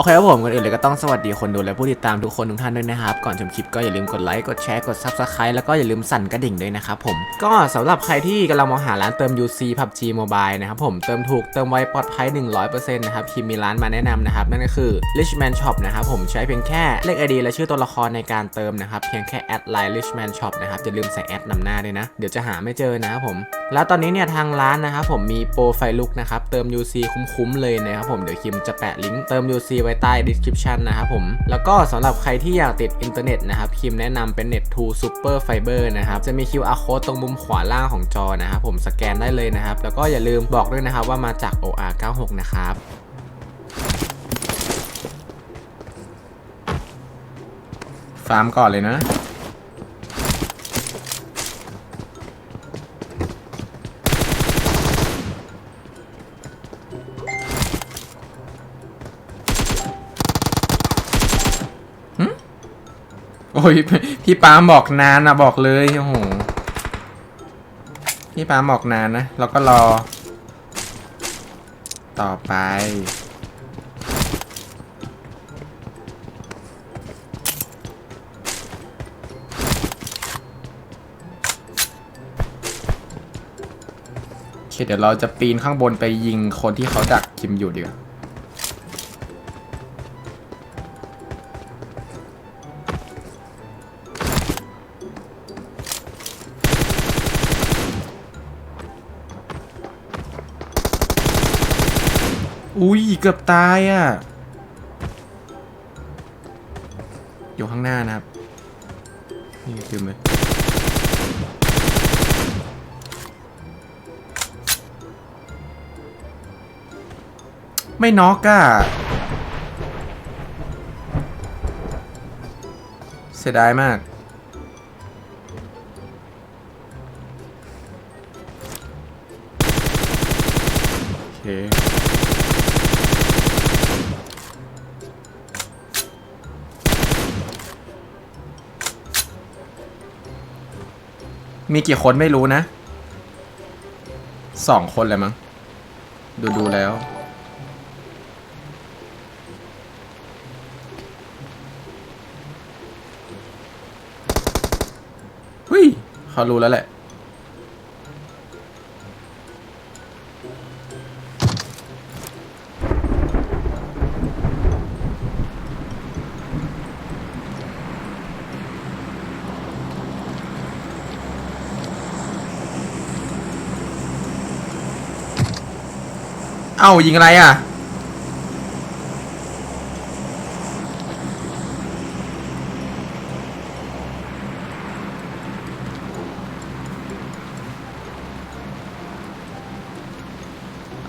อเคครับผมก่อนอื่นเลยก็ต้องสวัสดีคนดูและผู้ติดตามทุกคนทุกท่านด้วยนะครับ ก่อนชมคลิปก็อย่าลืมกดไลค์กดแชร์กด Subscribe แล้วก็อย่าลืมสั่นกระดิ่งด้วยนะครับผม ก็สำหรับใครที่กำลังมองหาร้านเติม UC PUBG Mobile นะครับผมเติมถูกเติมไวปลอดภัย 100%นะครับคิมมีร้านมาแนะนำนะครับนั่นก็คือ Richman Shop นะครับผมใช้เพียงแค่เลข ID และชื่อตัวละครในการเติมนะครับเพียงแค่แอดไลน์ Richman Shop นะครับอย่าลืมใส่แอดนำหน้าด้วยนะเดี๋ยวจะหาไม่เจอนะครับผม แล้วตอนนี้เนี่ยทางร้านนะครับผมมีโปรไฟลุกนะครับเติม UC คุ้มๆเลยนะครับผมเดี๋ยวคิมจะแปะลิงก์เติม UC ไว้ใต้ description นะครับผมแล้วก็สำหรับใครที่อยากติดอินเทอร์เน็ตนะครับคิมแนะนำเป็น Net 2 Super Fiber นะครับจะมี QR code ตรงมุมขวาล่างของจอนะครับผมสแกนได้เลยนะครับแล้วก็อย่าลืมบอกด้วยนะครับว่ามาจาก OR96 นะครับฟาร์มก่อนเลยนะ อ้ยพี่ปามบอกนานนะบอกเลยโอ้โหพี่ปามบอกนานนะเราก็รอ ต่อไปเคเดี๋ยวเราจะปีนข้างบนไปยิงคนที่เขาดักคิมอยู่ดีกว่า อุ้ยเกือบตายอะ อยู่ข้างหน้านะครับ นี่ลืมเลยไม่น็อกอะ เสียดายมาก โอเค มีกี่คนไม่รู้นะสองคนเลยมั้งดูดูแล้วเฮ้ยเขารู้แล้วแหละ เอ้ายิงอะไรอะ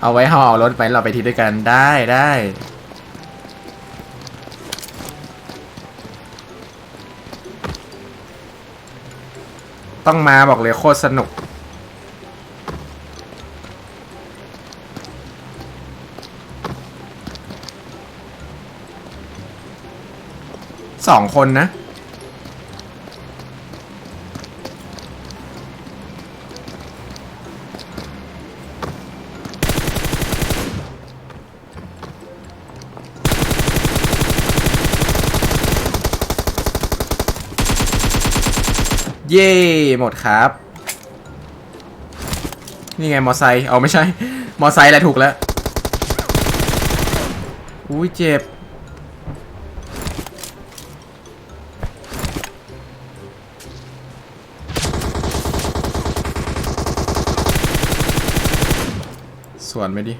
เอาไว้ห่อรถไปเราไปทีด้วยกันได้ได้ต้องมาบอกเลยโคตรสนุก สองคนนะ เย่หมดครับ นี่ไง มอไซค์เอาไม่ใช่ มอไซค์แหละถูกแล้ว อุ้ยเจ็บ วนไม่ดิ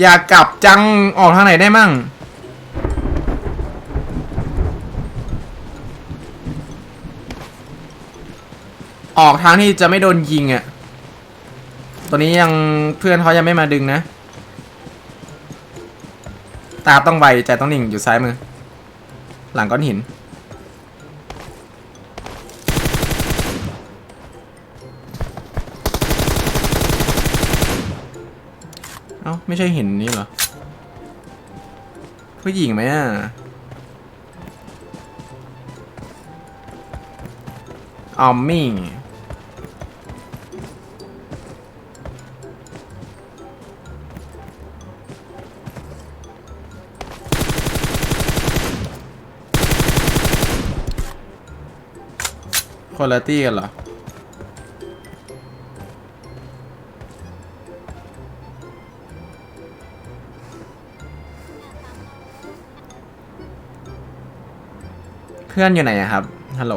อยากกลับจังออกทางไหนได้มั่ง ออกทางที่จะไม่โดนยิงอะ่ะตัวนี้ยังเพื่อนเขายังไม่มาดึงนะ ตาต้องไวใจต้องหนิ่งอยู่ซ้ายมือ หลังก้อนหิน เอ้า ไม่ใช่หินนี่เหรอผู้หญิงไหมอะ ออมมี่ คนละตี้กันเหรอ เพื่อนอยู่ไหนอะครับ ฮัลโหล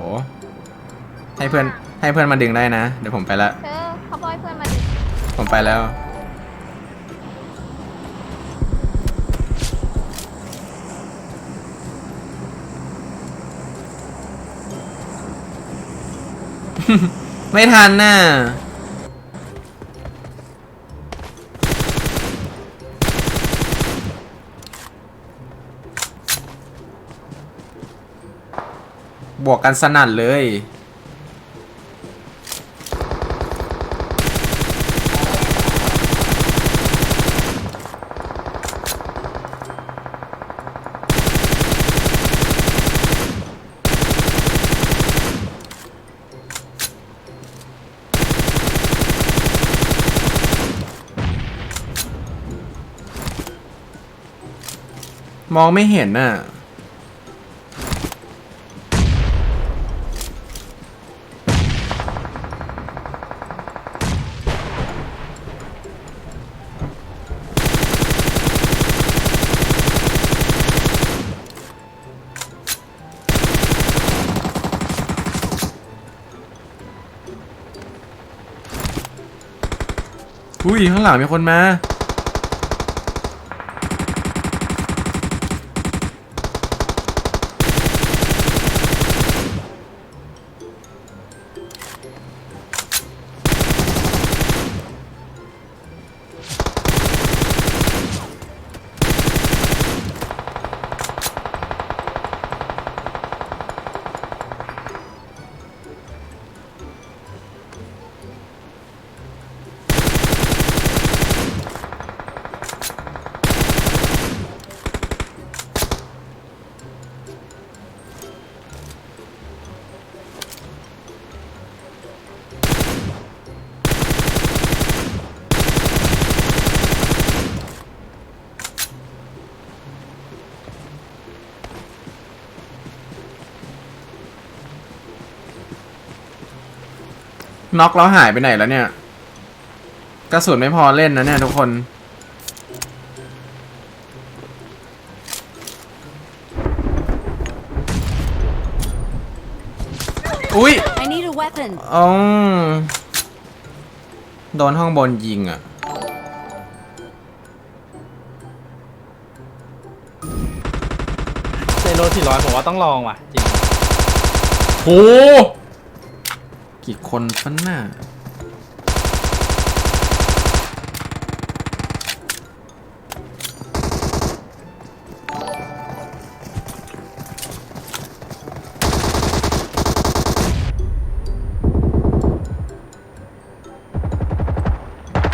ให้เพื่อนให้เพื่อนมาดึงได้นะ เดี๋ยวผมไปละ เธอเขาบอยเพื่อนมาดิ ผมไปแล้ว ไม่ทันน่ะบวกกันสนั่นเลย มองไม่เห็นน่ะ อุ้ย ข้างหลังมีคนมา น็อกแล้วหายไปไหนแล้วเนี่ย กระสุนไม่พอเล่นนะเนี่ยทุกคน อุ้ย I need a weapon. อ๋อโดนห้องบนยิงอะ เซโรสี่ร้อยผมว่าต้องลองว่ะ จริง โห กี่คนฟันน่ะ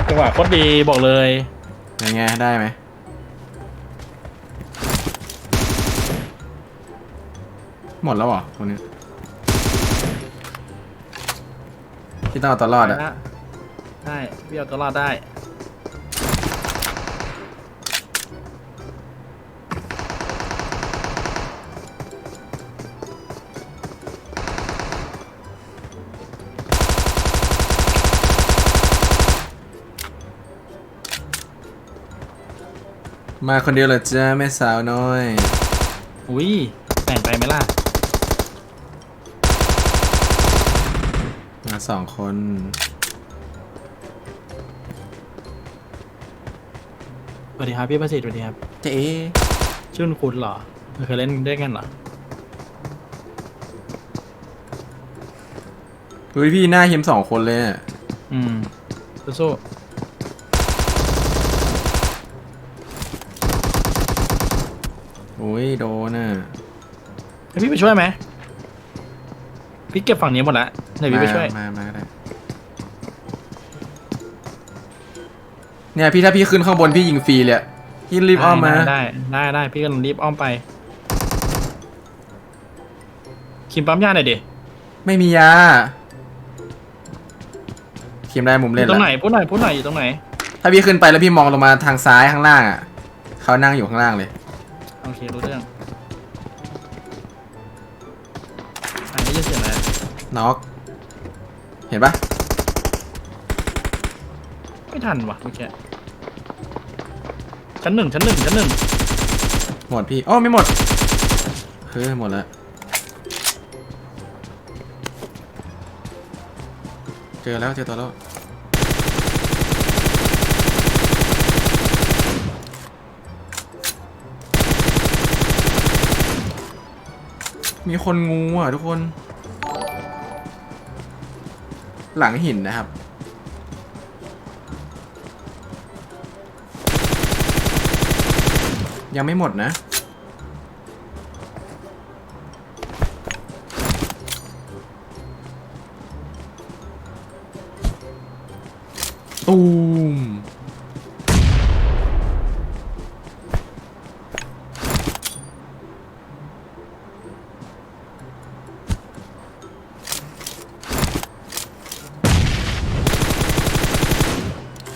จังหวะโคตรดีบอกเลย ยังไงได้ไหมหมดแล้วเหรอคนนี้ ที่ต้องเอาตัวรอดอะใช่พี่เอาตัวรอดได้มาคนเดียวเหรอจ้าแม่สาวน้อย อุ้ยแบ่งไปไหมล่ะ มา สองคน สวัสดีครับพี่ประสิทธิ์สวัสดีครับเจ๊ชื่อคุณคุณเหรอเคยเล่นด้วยกันเหรอเฮ้ยพี่หน้าหิมสองคนเลยอะอืมสู้โอ้ยโดนอะๆให้พี่ไปช่วยไหมพี่เก็บฝั่งนี้หมดแล้ว เดี๋ยวพี่ไปช่วย มามาก็ได้เนี่ยพี่ถ้าพี่ขึ้นข้างบนพี่ยิงฟรีเลยอะยินรีบอ้อมมา ได้ได้ได้ได้พี่ก็รีบอ้อมไป คิมปั๊มยาหน่อยดิไม่มียาคิมได้มุมอเล่นยู่ตรงไหนแล้วพูดหน่อยพูดหน่อยอยู่ตรงไหนถ้าพี่ขึ้นไปแล้วพี่มองลงมาทางซ้ายข้างล่างอะเขานั่งอยู่ข้างล่างเลย โอเครู้เรื่องอ่าได้ยินเสียงแล้วน็อก เห็นปะไม่ทันว่ะเมื่อกี้ชั้นหนึ่งชั้นหนึ่งชั้นหนึ่งหมดพี่โอ้ไม่หมดเฮ้ยหมดแล้วเจอแล้วเจอตัวแล้วมีคนงูอะทุกคน หลังหินนะครับ ยังไม่หมดนะ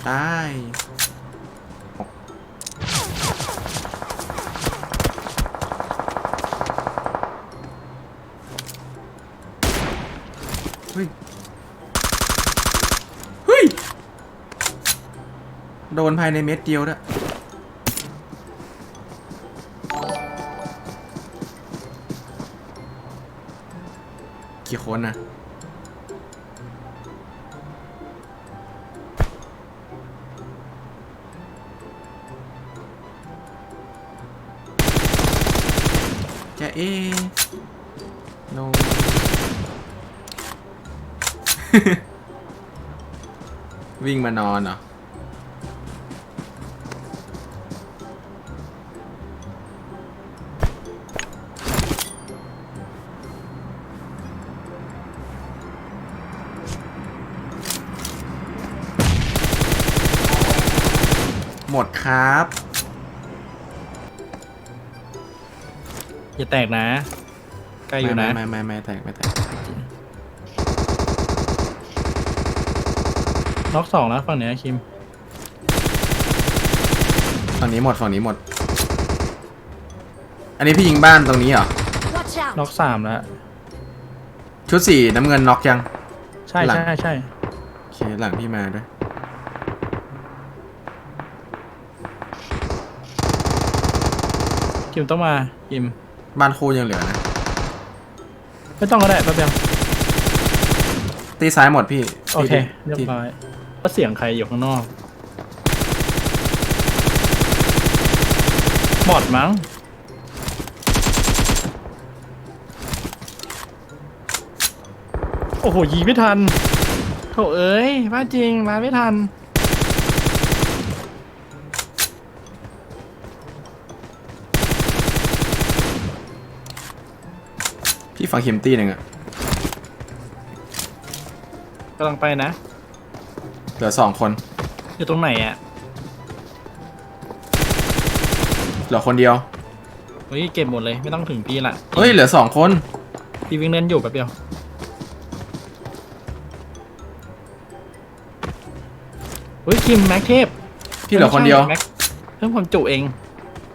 ตายเฮ้ย เฮ้ย โดนภายในเม็ดเดียวด้วยกี่คนนะ จะเอโนวิ่งมานอนเหรอ หมดครับ อย่าแตกนะ ใกล้อยู่นะ ไม่ไม่ไม่ไม่แตกไม่แตกน็อกสองแล้วฝั่งเนี้ยคิม ฝั่งนี้หมดฝั่งนี้หมด อันนี้พี่ยิงบ้านตรงนี้เหรอ Watch out! น็อกสามแล้ว ชุดสีน้ำเงินน็อกยัง ใช่หลัง ใช่ใช่โอเคหลังพี่มาด้วย คิมต้องมาคิม บ้านคู่ยังเหลือนะ ไม่ต้องก็ได้แป๊บเดียวตีซ้ายหมดพี่โอเคที่เรียบที่ร้อยแล้วเสียงใครอยู่ข้างนอกบอดมั้ง โอ้โห ยีไม่ทันโถเอ้ยว่าจริงมาไม่ทัน พี่ฟังเข็มตีหนึ่งอะกำลังไปนะ เหลือสองคน อยู่ตรงไหนอะเหลือคนเดียว เฮ้ยเก็บหมดเลยไม่ต้องถึงพี่ละเฮ้ย เหลือสองคน พี่วิ่งเล่นอยู่แป๊บเดียว เฮ้ยคิมแม็กเทพพี่เหลือคนเดียว แม็กเพิ่มความจุเอง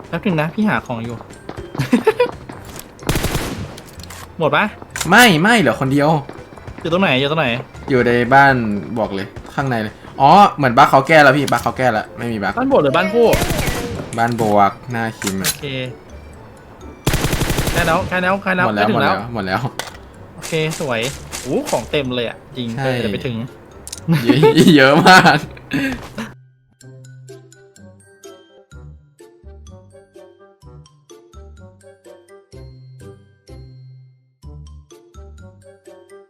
แป๊บนึงนะพี่หาของอยู่ หมดปะไม่ไม่เหลือคนเดียว อยู่ตรงไหนอยู่ตรงไหนอยู่ในบ้านบอกเลยข้างในเลยอ๋อเหมือนบัคเขาแก้แล้วพี่บัคเขาแก้แล้วไม่มีบัคบ้านโบดหรือบ้านผู้บ้านบวกหน้าคิมโออะเคใกล้แล้วใกล้แล้วใกล้แล้วหมดใกแล้ล้วถึหมดงแล้แล้ววหมดแล้ว โอเคสวยโอ้ของเต็มเลยอะจริงใช่เออจะไปถึง เยอะเยอะมาก